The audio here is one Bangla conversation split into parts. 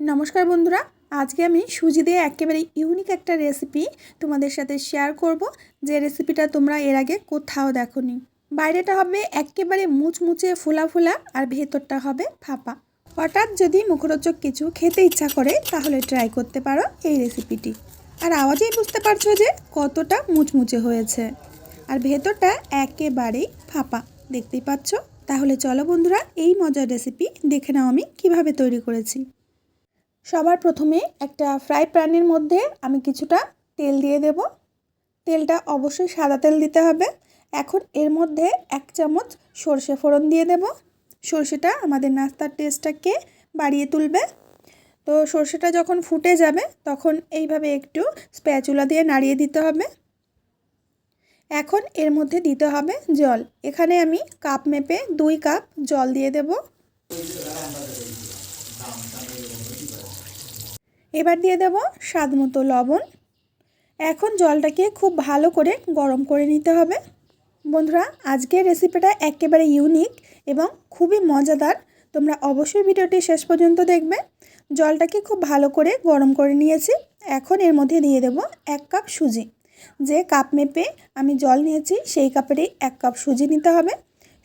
নমস্কার বন্ধুরা, আজকে আমি সুজি দিয়ে একেবারে ইউনিক একটা রেসিপি তোমাদের সাথে শেয়ার করব। যে রেসিপিটা তোমরা এর আগে কোথাও দেখোনি। বাইরেটা হবে একেবারে মুচমুচে ফোলা ফোলা আর ভেতরটা হবে ফাঁপা। হঠাৎ যদি মুখরোচক কিছু খেতে ইচ্ছা করে, তাহলে ট্রাই করতে পারো এই রেসিপিটি আর আওয়াজেই বুঝতে পারছ যে কতটা মুচমুচে হয়েছে। আর ভেতরটা একেবারেই ফাঁপা। দেখতেই পাচ্ছ? তাহলে চলো বন্ধুরা, এই মজার রেসিপি দেখে নাও আমি কীভাবে তৈরি করেছি। সবার প্রথমে একটা ফ্রাই প্যানের মধ্যে আমি কিছুটা তেল দিয়ে দেব। তেলটা অবশ্যই সাদা তেল দিতে হবে। এখন এর মধ্যে এক চামচ সর্ষে ফোড়ন দিয়ে দেব। সর্ষেটা আমাদের নাস্তার টেস্টটাকে বাড়িয়ে তুলবে। তো সর্ষেটা যখন ফুটে যাবে, তখন এইভাবে একটু স্প্যাচুলা দিয়ে নাড়িয়ে দিতে হবে। এখন এর মধ্যে দিতে হবে জল। এখানে আমি কাপ মেপে দুই কাপ জল দিয়ে দেব। এবার দিয়ে দেব স্বাদ মতো লবণ। এখন জলটাকে খুব ভালো করে গরম করে নিতে হবে। বন্ধুরা, আজকের রেসিপিটা একেবারে ইউনিক এবং খুবই মজাদার। তোমরা অবশ্যই ভিডিওটি শেষ পর্যন্ত দেখবে। জলটাকে খুব ভালো করে গরম করে নিয়েছি। এখন এর মধ্যে দিয়ে দেব এক কাপ সুজি। যে কাপ মেপে আমি জল নিয়েছি, সেই কাপেরই এক কাপ সুজি নিতে হবে।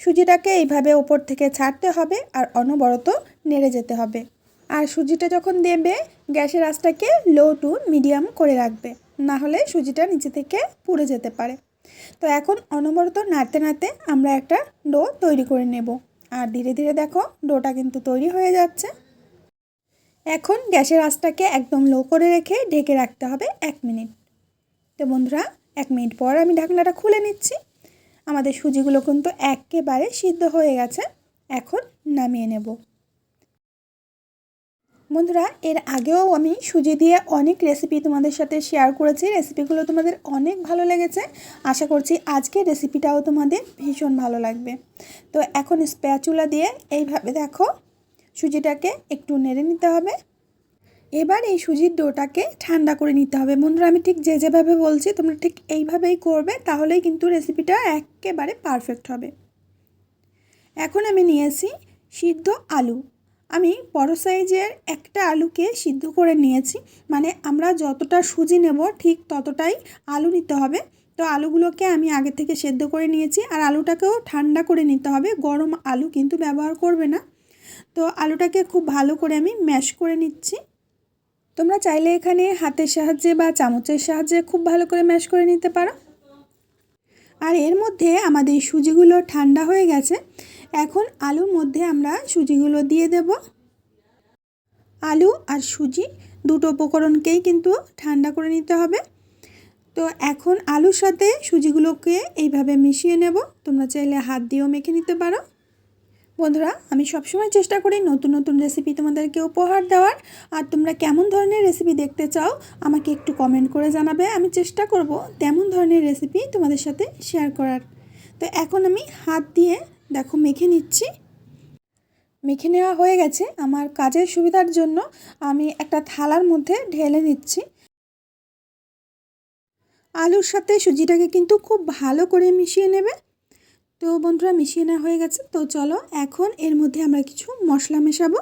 সুজিটাকে এইভাবে ওপর থেকে ছাড়তে হবে আর অনবরত নেড়ে যেতে হবে। আর সুজিটা যখন দেবে, গ্যাসের আঁচটাকে লো টু মিডিয়াম করে রাখবে। না হলে সুজিটা নিচে থেকে পুড়ে যেতে পারে। তো এখন অনবরত নাড়তে নাড়তে আমরা একটা ডো তৈরি করে নেব। আর ধীরে ধীরে দেখো, ডোটা কিন্তু তৈরি হয়ে যাচ্ছে। এখন গ্যাসের আঁচটাকে একদম লো করে রেখে ঢেকে রাখতে হবে এক মিনিট। তো বন্ধুরা, এক মিনিট পর আমি ঢাকনাটা খুলে নিচ্ছি। আমাদের সুজিগুলো কিন্তু একেবারে সিদ্ধ হয়ে গেছে। এখন নামিয়ে নেব। বন্ধুরা, এর আগেও আমি সুজি দিয়ে অনেক রেসিপি তোমাদের সাথে শেয়ার করেছি। রেসিপিগুলো তোমাদের অনেক ভালো লেগেছে। আশা করছি আজকে রেসিপিটাও তোমাদের ভীষণ ভালো লাগবে। তো এখন স্প্যাচুলা দিয়ে এইভাবে দেখো, সুজিটাকে একটু নেড়ে নিতে হবে। এবার এই সুজির ডোটাকে ঠান্ডা করে নিতে হবে। বন্ধুরা, আমি ঠিক যে যেভাবে বলছি, তোমরা ঠিক এইভাবেই করবে, তাহলেই কিন্তু রেসিপিটা একেবারে পারফেক্ট হবে। এখন আমি নিয়েছি সিদ্ধ আলু। আমি বড় সাইজের একটা আলুকে সিদ্ধ করে নিয়েছি। মানে আমরা যতটা সুজি নেব, ঠিক ততটাই আলু নিতে হবে। তো আলুগুলোকে আমি আগে থেকে সেদ্ধ করে নিয়েছি আর আলুটাকেও ঠান্ডা করে নিতে হবে। গরম আলু কিন্তু ব্যবহার করবে না। তো আলুটাকে খুব ভালো করে আমি ম্যাশ করে নিচ্ছি। তোমরা চাইলে এখানে হাতের সাহায্যে বা চামচের সাহায্যে খুব ভালো করে ম্যাশ করে নিতে পারো। আর এর মধ্যে আমাদের সুজিগুলো ঠান্ডা হয়ে গেছে। এখন আলুর মধ্যে আমরা সুজিগুলো দিয়ে দেব। আলু আর সুজি দুটো উপকরণকেই কিন্তু ঠান্ডা করে নিতে হবে। তো এখন আলুর সাথে সুজিগুলোকে এইভাবে মিশিয়ে নেব। তোমরা চাইলে হাত দিয়েও মেখে নিতে পারো। বন্ধুরা, আমি সবসময় চেষ্টা করি নতুন নতুন রেসিপি তোমাদেরকে উপহার দেওয়ার। আর তোমরা কেমন ধরনের রেসিপি দেখতে চাও, আমাকে একটু কমেন্ট করে জানাবে। আমি চেষ্টা করব তেমন ধরনের রেসিপি তোমাদের সাথে শেয়ার করার। তো এখন আমি হাত দিয়ে দেখো, মেখে নিচ্ছি। মেখে নেওয়া হয়ে গেছে। আমার কাজের সুবিধার জন্য আমি একটা থালার মধ্যে ঢেলে নিচ্ছি। আলুর সাথে সুজিটাকে কিন্তু খুব ভালো করে মিশিয়ে নেবে। তো বন্ধুরা, মিশিয়ে নেওয়া হয়ে গেছে। তো চলো, এখন এর মধ্যে আমরা কিছু মশলা মেশাবো।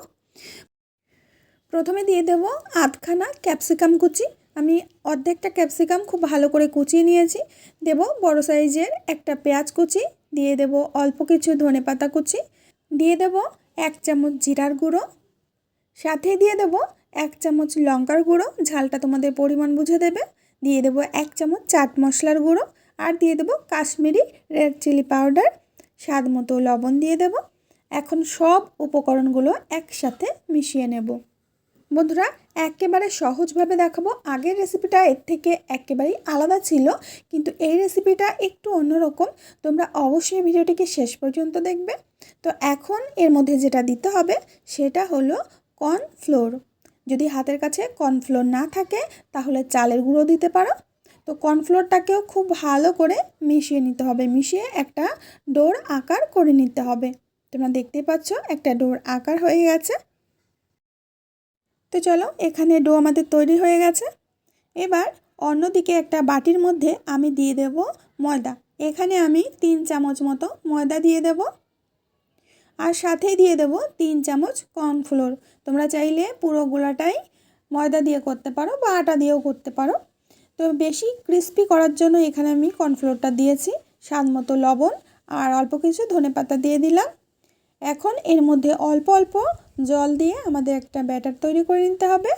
প্রথমে দিয়ে দেবো আধখানা ক্যাপসিকাম কুচি। আমি অর্ধেকটা ক্যাপসিকাম খুব ভালো করে কুচিয়ে নিয়েছি। দেব বড় সাইজের একটা পেঁয়াজ কুচি দিয়ে দেব অল্প কিছু ধনে পাতা কুচি, দিয়ে দেব এক চামচ জিরার গুঁড়ো, সাথে দিয়ে দেব এক চামচ লঙ্কার গুঁড়ো, ঝালটা তোমাদের পরিমাণ বুঝে দেবে। দিয়ে দেব এক চামচ চাট মশলার গুঁড়ো আর দিয়ে দেবো কাশ্মীরি রেড চিলি পাউডার, স্বাদ মতো লবণ দিয়ে দেব। এখন সব উপকরণগুলো একসাথে মিশিয়ে নেব। বন্ধুরা, একেবারে সহজভাবে দেখাবো। আগের রেসিপিটা এর থেকে একেবারেই আলাদা ছিল, কিন্তু এই রেসিপিটা একটু অন্যরকম। তোমরা অবশ্যই ভিডিওটিকে শেষ পর্যন্ত দেখবে। তো এখন এর মধ্যে যেটা দিতে হবে, সেটা হলো কর্নফ্লোর। যদি হাতের কাছে কর্নফ্লোর না থাকে, তাহলে চালের গুঁড়ো দিতে পারো। তো কর্নফ্লোরটাকেও খুব ভালো করে মিশিয়ে নিতে হবে। মিশিয়ে একটা ডোর আকার করে নিতে হবে। তোমরা দেখতেই পাচ্ছ, একটা ডোর আকার হয়ে গেছে। তো চলো, এখানে ডো আমাদের তৈরি হয়ে গেছে। এবার অন্যদিকে একটা বাটির মধ্যে আমি দিয়ে দেব ময়দা। এখানে আমি তিন চামচ মতো ময়দা দিয়ে দেব। আর সাথেই দিয়ে দেবো তিন চামচ কর্নফ্লোর। তোমরা চাইলে পুরো গোলাটাই ময়দা দিয়ে করতে পারো বা আটা দিয়েও করতে পারো। তো বেশি ক্রিস্পি করার জন্য এখানে আমি কর্নফ্লোরটা দিয়েছি। স্বাদ মতো লবণ আর অল্প কিছু ধনে পাতা দিয়ে দিলাম। এখন এর মধ্যে অল্প অল্প জল দিয়ে আমাদের একটা ব্যাটার তৈরি করে নিতে হবে।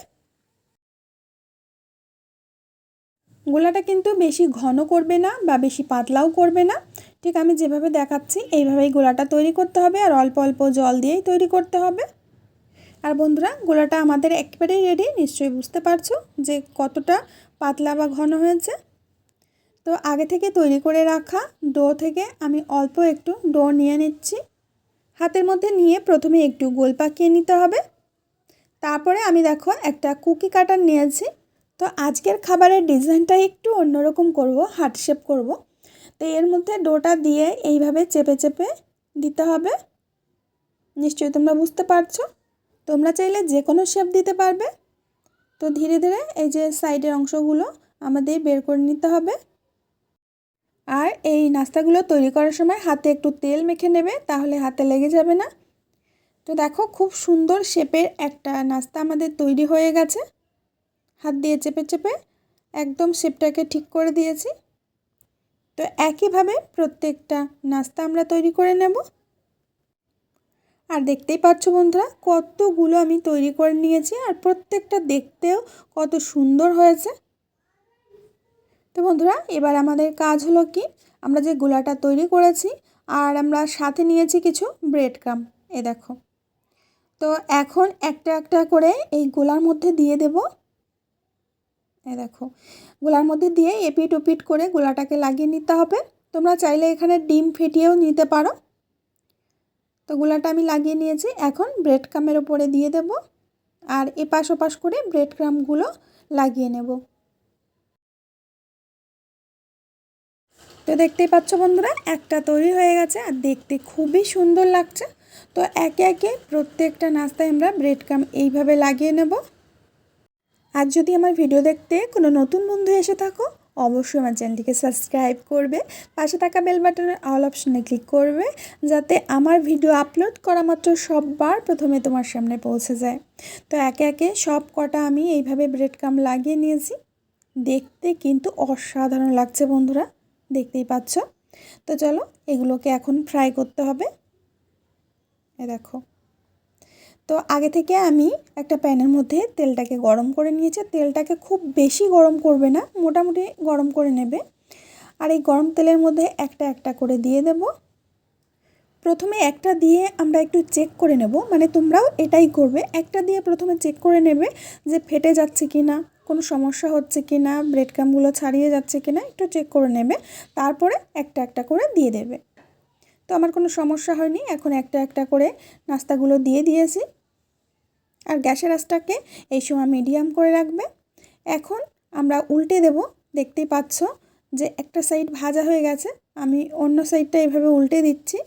গোলাটা কিন্তু বেশি ঘন করবে না বা বেশি পাতলাও করবে না। ঠিক আমি যেভাবে দেখাচ্ছি, এইভাবেই গোলাটা তৈরি করতে হবে আর অল্প অল্প জল দিয়েই তৈরি করতে হবে। আর বন্ধুরা, গোলাটা আমাদের একেবারেই রেডি নিশ্চয়ই বুঝতে পারছ যে কতটা পাতলা বা ঘন হয়েছে। তো আগে থেকে তৈরি করে রাখা ডো থেকে আমি অল্প একটু ডো নিয়ে নিচ্ছি। হাতের মধ্যে নিয়ে প্রথমে একটু গোল পাকিয়ে নিতে হবে। তারপরে আমি দেখো একটা কুকি কাটার নিয়েছি। তো আজকের খাবারের ডিজাইনটা একটু অন্যরকম করব, হার্ট শেপ করব। তো এর মধ্যে ডোটা দিয়ে এইভাবে চেপে চেপে দিতে হবে। নিশ্চয়ই তোমরা বুঝতে পারছ। তোমরা চাইলে যে কোনো শেপ দিতে পারবে। তো ধীরে ধীরে এই যে সাইডের অংশগুলো আমাদের বের করে নিতে হবে। আর এই নাস্তাগুলো তৈরি করার সময় হাতে একটু তেল মেখে নেবে, তাহলে হাতে লেগে যাবে না। তো দেখো খুব সুন্দর শেপের একটা নাস্তা আমাদের তৈরি হয়ে গেছে। হাত দিয়ে চেপে চেপে একদম শেপটাকে ঠিক করে দিয়েছি। তো একইভাবে প্রত্যেকটা নাস্তা আমরা তৈরি করে নেব। আর দেখতেই পাচ্ছ বন্ধুরা, কতগুলো আমি তৈরি করে নিয়েছি আর প্রত্যেকটা দেখতেও কত সুন্দর হয়েছে। তো বন্ধুরা, এবার আমাদের কাজ হলো কি? আমরা যে গোলাটা তৈরি করেছি, আর আমরা সাথে নিয়েছি কিছু ব্রেড ক্রাম এ দেখো। তো এখন একটা একটা করে এই গোলার মধ্যে দিয়ে দেব। এ দেখো। গোলার মধ্যে দিয়ে এপিট ওপিট করে গোলাটাকে লাগিয়ে নিতে হবে। তোমরা চাইলে এখানে ডিম ফেটিয়েও নিতে পারো। তো গোলাটা আমি লাগিয়ে নিয়েছি। এখন ব্রেড ক্রামের ওপরে দিয়ে দেব। আর এপাশ ওপাশ করে ব্রেড ক্রামগুলো লাগিয়ে নেব। তো দেখতেই পাচ্ছ বন্ধুরা, একটা তৈরি হয়ে গেছে আর দেখতে খুবই সুন্দর লাগছে। তো একে একে প্রত্যেকটা নাস্তায় আমরা ব্রেড ক্রাম এইভাবে লাগিয়ে নেব। আর যদি আমার ভিডিও দেখতে কোনো নতুন বন্ধু এসে থাকো, অবশ্যই আমার চ্যানেলটিকে সাবস্ক্রাইব করবে, পাশে থাকা বেল বাটনের অল অপশনে ক্লিক করবে, যাতে আমার ভিডিও আপলোড করা মাত্র সববার প্রথমে তোমার সামনে পৌঁছে যায়। তো একে একে সব কটা আমি এইভাবে ব্রেড ক্রাম লাগিয়ে নিয়েছি। দেখতে কিন্তু অসাধারণ লাগছে বন্ধুরা। দেখতেই পাচ্ছ। তো চলো, এগুলোকে এখন ফ্রাই করতে হবে। এ দেখো। তো আগে থেকে আমি একটা প্যানের মধ্যে তেলটাকে গরম করে নিয়েছি। তেলটাকে খুব বেশি গরম করবে না, মোটামুটি গরম করে নেবে। আর এই গরম তেলের মধ্যে একটা একটা করে দিয়ে দেব। প্রথমে একটা দিয়ে আমরা একটু চেক করে নেব। মানে তোমরাও এটাই করবে। একটা দিয়ে প্রথমে চেক করে নেবে যে ফেটে যাচ্ছে কি না কোনো সমস্যা হচ্ছে কি না ব্রেড ক্রামগুলো ছাড়িয়ে যাচ্ছে কি না, একটু চেক করে নেবে, তারপরে একটা একটা করে দিয়ে দেবে। তো আমার কোনো সমস্যা হয়নি, এখন একটা একটা করে নাস্তাগুলো দিয়ে দিয়েছি। আর গ্যাসের আঁচটাকে এই সময় মিডিয়াম করে রাখবে। এখন আমরা উল্টে দেব, দেখতেই পাচ্ছ যে একটা সাইড ভাজা হয়ে গেছে, আমি অন্য সাইডটা এভাবে উল্টে দিচ্ছি।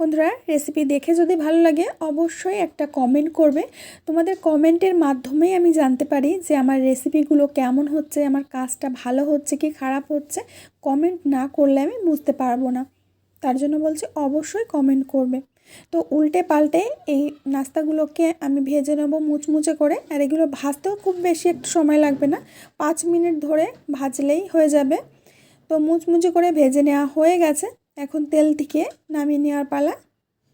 বন্ধুরা রেসিপি দেখে যদি ভালো লাগে, অবশ্যই একটা কমেন্ট করবে। তোমাদের কমেন্টের মাধ্যমেই আমি জানতে পারি যে আমার রেসিপিগুলো কেমন হচ্ছে, আমার কাজটা ভালো হচ্ছে কি খারাপ হচ্ছে। কমেন্ট না করলে আমি বুঝতে পারব না। তার জন্য বলছি, অবশ্যই কমেন্ট করবে। তো উল্টে পাল্টে এই নাস্তাগুলোকে আমি ভেজে নেব মুচমুচে করে। আর এগুলো ভাজতেও খুব বেশি একটু সময় লাগবে না। পাঁচ মিনিট ধরে ভাজলেই হয়ে যাবে। তো মুচমুচে করে ভেজে নেওয়া হয়ে গেছে। এখন তেল থেকে নামিয়ে নেওয়ার পালা।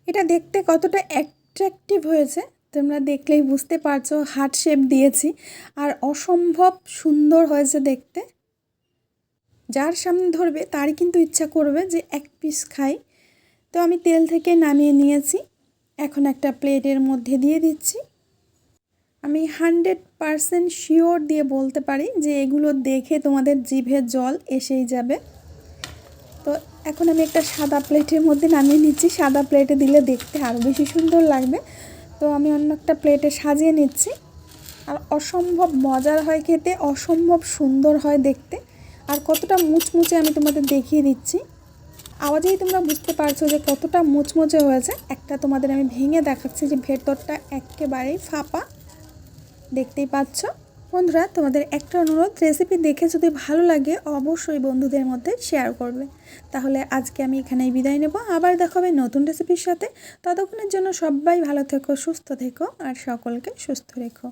এটা দেখতে কতটা অ্যাট্রাকটিভ হয়েছে। তোমরা দেখলেই বুঝতে পারছ হার্ট শেপ দিয়েছি। আর অসম্ভব সুন্দর হয়েছে দেখতে। যার সামনে ধরবে, তারই কিন্তু ইচ্ছা করবে যে এক পিস খাই। তো আমি তেল থেকে নামিয়ে নিয়েছি। এখন একটা প্লেটের মধ্যে দিয়ে দিচ্ছি। আমি হান্ড্রেড পারসেন্ট শিওর দিয়ে বলতে পারি যে এগুলো দেখে তোমাদের জিভে জল এসেই যাবে। তো এখন আমি একটা সাদা প্লেটের মধ্যে নামিয়ে নিচ্ছি। সাদা প্লেটে দিলে দেখতে আরও বেশি সুন্দর লাগবে। তো আমি অন্য একটা প্লেটে সাজিয়ে নিচ্ছি। আর অসম্ভব মজার হয় খেতে, অসম্ভব সুন্দর হয় দেখতে। আর কতটা মুচমুচে আমি তোমাদের দেখিয়ে দিচ্ছি। আওয়াজেই তোমরা বুঝতে পারছ যে কতটা মুচমুচে হয়েছে। একটা তোমাদের আমি ভেঙে দেখাচ্ছি যে ভেতরটা একেবারেই ফাঁপা। দেখতেই পাচ্ছ? বন্ধুরা, তোমাদের একটা অনুরোধ রেসিপি দেখে যদি ভালো লাগে, অবশ্যই বন্ধুদের মধ্যে শেয়ার করবে। তাহলে আজকে আমি এখানেই বিদায় নেব। আবার দেখা হবে নতুন রেসিপির সাথে। ততক্ষণের জন্য সবাই ভালো থেকো, সুস্থ থেকো, আর সকলকে সুস্থ রেখো।